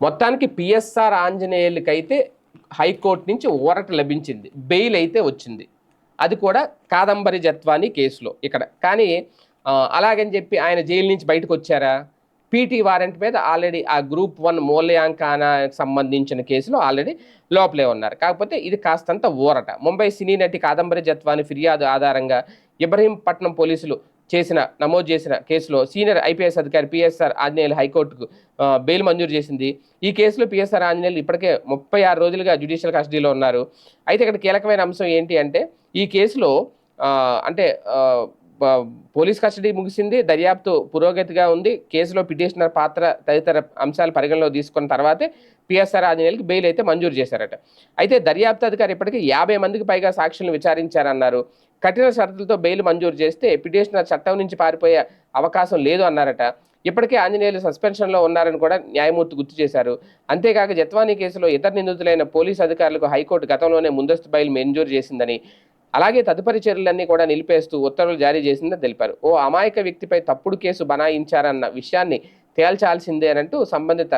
మొత్తానికి PSR ఆంజనేయులకైతే high court నుంచి ఊరట లభించింది. బెయిల్ అయితే వచ్చింది. అది కూడా కాదంబరి జత్వాని కేసులో ఇక్కడ. కానీ అలాగని చెప్పి ఆయన జైలు నుంచి బయటకు వచ్చారా? పీటీ వారెంట్ మీద ఆల్రెడీ ఆ గ్రూప్ వన్ మూల్యాంకానానికి సంబంధించిన కేసులో ఆల్రెడీ లోపలే ఉన్నారు. కాకపోతే ఇది కాస్తంత ఊరట. ముంబై సినీ నటి కాదంబరి జత్వాని ఫిర్యాదు ఆధారంగా ఇబ్రహీంపట్నం పోలీసులు చేసిన నమోదు చేసిన కేసులో సీనియర్ ఐపీఎస్ అధికారి పిఎస్ఆర్ ఆంజనేయులు హైకోర్టుకు బెయిల్ మంజూరు చేసింది. ఈ కేసులో పిఎస్ఆర్ ఆంజనేయులు ఇప్పటికే ముప్పై ఆరు రోజులుగా జ్యుడిషియల్ కస్టడీలో ఉన్నారు. అయితే ఇక్కడ కీలకమైన అంశం ఏంటి అంటే ఈ కేసులో అంటే పోలీస్ కస్టడీ ముగిసింది. దర్యాప్తు పురోగతిగా ఉంది. కేసులో పిటిషనర్ పాత్ర తదితర అంశాలు పరిగణలో తీసుకున్న తర్వాతే పిఎస్ఆర్ ఆంజనేయులకి బెయిల్ అయితే మంజూరు చేశారట. అయితే దర్యాప్తు అధికారి ఇప్పటికీ యాభై మందికి పైగా సాక్షులను విచారించారన్నారు. కఠిన షరతులతో బెయిల్ మంజూరు చేస్తే పిటిషనర్ చట్టం నుంచి పారిపోయే అవకాశం లేదు అన్నారట. ఇప్పటికే ఆంజనేయులు సస్పెన్షన్లో ఉన్నారని కూడా న్యాయమూర్తి గుర్తు చేశారు. అంతేకాక జత్వానీ కేసులో ఇతర నిందితులైన పోలీసు అధికారులకు హైకోర్టు గతంలోనే ముందస్తు బెయిల్ మంజూరు చేసిందని అలాగే తదుపరి చర్యలన్నీ కూడా నిలిపేస్తూ ఉత్తర్వులు జారీ చేసిందని తెలిపారు. ఓ అమాయక వ్యక్తిపై తప్పుడు కేసు బనాయించారన్న విషయాన్ని తేల్చాల్సిందే అంటూ సంబంధిత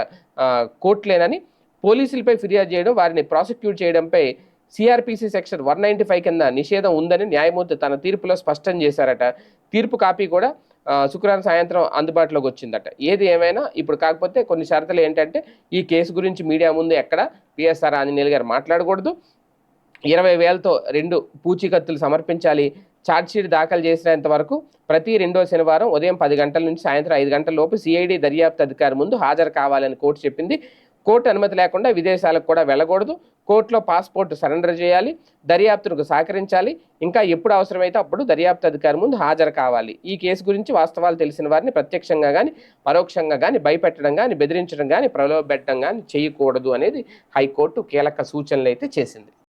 కోర్టులేనని పోలీసులపై ఫిర్యాదు చేయడం వారిని ప్రాసిక్యూట్ చేయడంపై CRPC section one ninety five కింద నిషేధం ఉందని న్యాయమూర్తి తన తీర్పులో స్పష్టం చేశారట. తీర్పు కాపీ కూడా శుక్రవారం సాయంత్రం అందుబాటులోకి వచ్చిందట. ఏది ఏమైనా ఇప్పుడు కాకపోతే కొన్ని షరతులు ఏంటంటే ఈ కేసు గురించి మీడియా ముందు ఎక్కడ పిఎస్ఆర్ ఆంజనేయులు గారు మాట్లాడకూడదు. ఇరవై వేలతో రెండు పూచీకత్తులు సమర్పించాలి. ఛార్జ్షీట్ దాఖలు చేసినంత వరకు ప్రతి రెండో శనివారం ఉదయం పది గంటల నుంచి సాయంత్రం ఐదు గంటల లోపు సిఐడి దర్యాప్తు అధికారి ముందు హాజరు కావాలని కోర్టు చెప్పింది. కోర్టు అనుమతి లేకుండా విదేశాలకు కూడా వెళ్ళకూడదు. కోర్టులో పాస్పోర్ట్ సరెండర్ చేయాలి. దర్యాప్తునకు సహకరించాలి. ఇంకా ఎప్పుడు అవసరమైతే అప్పుడు దర్యాప్తు అధికారి ముందు హాజరు కావాలి. ఈ కేసు గురించి వాస్తవాలు తెలిసిన వారిని ప్రత్యక్షంగా కానీ పరోక్షంగా కానీ భయపెట్టడం కానీ బెదిరించడం కానీ ప్రలోభపెట్టడం కానీ చేయకూడదు అనేది హైకోర్టు కీలక సూచనలు అయితే చేసింది.